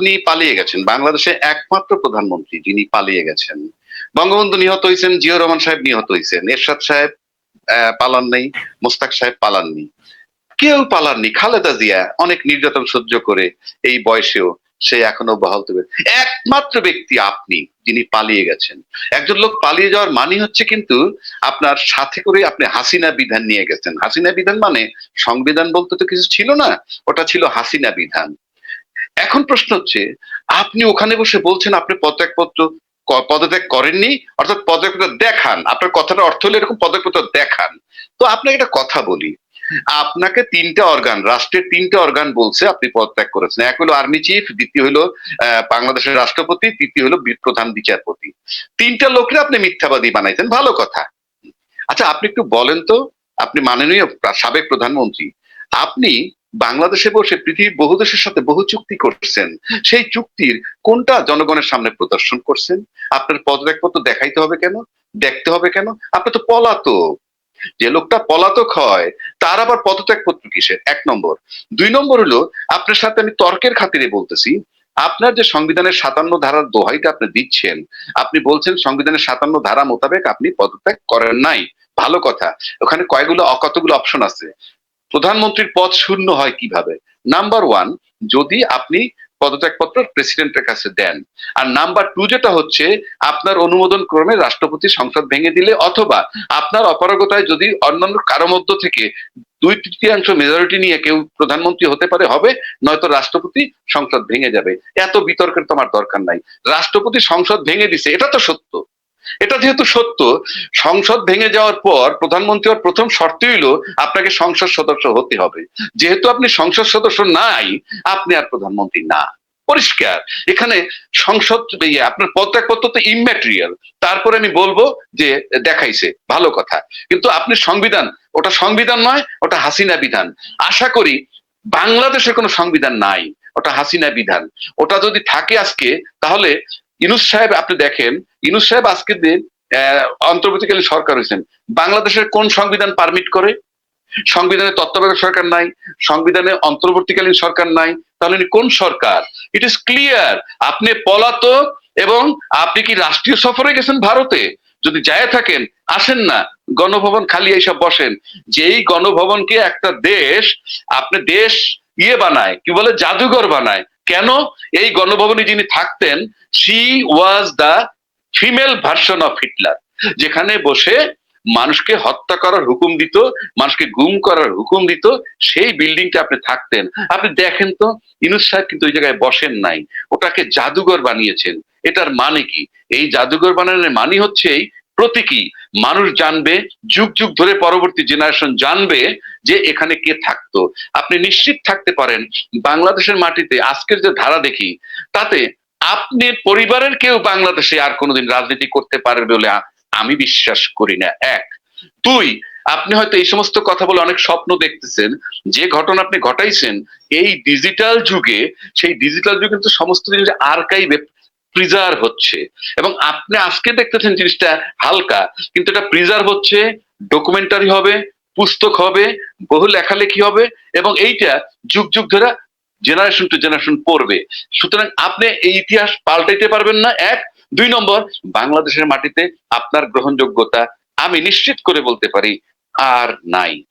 আপনি পালিয়ে গেছেন। বাংলাদেশে একমাত্র প্রধানমন্ত্রী যিনি পালিয়ে গেছেন। বঙ্গবন্ধু নিহত হয়েছেন, জিয়া রহমান সাহেব নিহত হয়েছেন, এরশাদ সাহেব পালান নেই, মোস্তাক সাহেব পালাননি কেউ পালাননি খালেদা জিয়া অনেক নির্যাতন সহ্য করে এই বয়সেও সে এখনও বহাল তবে। একমাত্র ব্যক্তি আপনি যিনি পালিয়ে গেছেন। একজন লোক পালিয়ে যাওয়ার মানে হচ্ছে কিন্তু আপনার সাথে করে আপনি হাসিনা বিধান নিয়ে গেছেন। হাসিনা বিধান মানে সংবিধান বলতে তো কিছু ছিল না, ওটা ছিল হাসিনা বিধান। এখন প্রশ্ন হচ্ছে, আপনি ওখানে বসে বলছেন আপনি পদত্যাগপত্র পদত্যাগ করেননি, অর্থাৎ পদত্যাগপত্র দেখান। আপনার কথাটা অর্থ হলো এরকম পদত্যাগপত্র দেখান। তো আপনাকে একটা কথা বলি, আপনাকে তিনটা অর্গান রাষ্ট্রের তিনটা অর্গান বলছে আপনি পদত্যাগ করেছেন। এক হলো আর্মি চিফ দ্বিতীয় হলো বাংলাদেশের রাষ্ট্রপতি, তৃতীয় হলো প্রধান বিচারপতি। তিনটা লোকরে আপনি মিথ্যাবাদী বানাইছেন, ভালো কথা। আচ্ছা আপনি একটু বলেন তো, আপনি মাননীয় সাবেক প্রধানমন্ত্রী, আপনি বাংলাদেশে বসে পৃথিবীর বহু দেশের সাথে বহু চুক্তি করছেন। সেই চুক্তির কোনটা জনগণের সামনে প্রদর্শন করছেন? আপনার পদত্যাগপত্র দেখাইতে হবে কেন? দেখতে হবে কেন? আপনি তো পলাতক। যে লোকটা পলাতক হয়, তার আবার পদত্যাগপত্র কিসের? এক নম্বর। দুই নম্বর হলো, আপনার সাথে আমি তর্কের খাতিরে বলতেছি, আপনার যে সংবিধানের সাতান্ন ধারার দোহাইটা আপনি দিচ্ছেন, আপনি বলছেন সংবিধানের সাতান্ন ধারা মোতাবেক আপনি পদত্যাগ করেন নাই। ভালো কথা। ওখানে কয়েকগুলো কতগুলো অপশন আছে। প্রধানমন্ত্রীর পদ শূন্য হয় কীভাবে? নাম্বার ওয়ান যদি আপনি পদত্যাগপত্র প্রেসিডেন্টের কাছে দেন। আর নাম্বার টু যেটা হচ্ছে, আপনার অনুমোদন ক্রমে রাষ্ট্রপতি সংসদ ভেঙে দিলে অথবা আপনার অপারগতায় যদি অন্যান্য কারও মধ্য থেকে দুই তৃতীয়াংশ মেজরিটি নিয়ে কেউ প্রধানমন্ত্রী হতে পারে, হবে, নয়তো রাষ্ট্রপতি সংসদ ভেঙে যাবে। এত বিতর্কের তোমার দরকার নাই। রাষ্ট্রপতি সংসদ ভেঙে দিছে, এটা তো সত্য। এটা যেহেতু সত্য, সংসদ ভেঙে যাওয়ার পর প্রধানমন্ত্রী হওয়ার প্রথম শর্ত হইল আপনাকে সংসদ সদস্য হতে হবে। যেহেতু আপনি সংসদ সদস্য নাই, আপনি আর প্রধানমন্ত্রী না। পরিষ্কার। এখানে সংসদ আপনার পদত্যাগপত্র তো ইম্যাটেরিয়াল তারপরে আমি বলব যে দেখাইছে, ভালো কথা। কিন্তু আপনি সংবিধান, ওটা সংবিধান নয়, ওটা হাসিনা বিধান। আশা করি বাংলাদেশের কোনো সংবিধান নাই, ওটা হাসিনা বিধান। ওটা যদি থাকে আজকে, তাহলে ইনুস সাহেব, আপনি দেখেন ইনুস সাহেব আজকের দিন অন্তর্বর্তীকালীন সরকার হয়েছেন। বাংলাদেশের কোন সংবিধান পারমিট করে? সংবিধানে তত্ত্বাবধায়ক সরকার নাই, সংবিধানে অন্তর্বর্তীকালীন সরকার নাই, তাহলে কোন সরকার? ইট ইজ ক্লিয়ার আপনি পলাতক এবং আপনি কি রাষ্ট্রীয় সফরে গেছেন ভারতে? যদি যায় থাকেন, আসেন না, গণভবন খালি এইসব বসেন। যেই গণভবনকে একটা দেশ, আপনি দেশ ইয়ে বানায়, কি বলে, জাদুঘর বানায় কেন এই গণভবনে যিনি থাকতেন she was the female version of Hitler যেখানে বসে মানুষকে হত্যা করার হুকুম দিত, মানুষকে গুম করার হুকুম দিত, সেই বিল্ডিংটা আপনি থাকতেন। আপনি দেখেন তো, ইনুস সাহেব কিন্তু ওই জায়গায় বসেন নাই, ওটাকে জাদুঘর বানিয়েছেন। এটার মানে কি? এই জাদুঘর বানানোর মানে হচ্ছে প্রতীকী। মানুষ জানবে, যুগ যুগ ধরে পরবর্তী জেনারেশন জানবে যে এখানে কে থাকতো। আপনি নিশ্চিত থাকতে পারেন, বাংলাদেশের মাটিতে আজকের যে ধারা দেখি, তাতে আপনি পরিবারের কেউ বাংলাদেশে আর কোনোদিন রাজনীতি করতে পারবে বলে আমি বিশ্বাস করি না। এক। দুই, আপনি হয়তো এই সমস্ত কথা বলে অনেক স্বপ্ন দেখতেছেন, যে ঘটনা আপনি ঘটাইছেন, এই ডিজিটাল যুগে, সেই ডিজিটাল যুগে কিন্তু সমস্ত জিনিস আর্কাইভে প্রিজার্ভ হচ্ছে। এবং আপনি আজকে দেখতেছেন জিনিসটা হালকা, কিন্তু এটা প্রিজার্ভ হচ্ছে ডকুমেন্টারি হবে, পুস্তক হবে, বহু লেখালেখি হবে, এবং এইটা যুগ যুগ ধরে জেনারেশন টু জেনারেশন পড়বে। সুতরাং আপনি এই ইতিহাস পাল্টাইতে পারবেন না। এক, দুই নম্বর, বাংলাদেশের মাটিতে আপনার গ্রহণযোগ্যতা আমি নিশ্চিত করে বলতে পারি, আর নাই।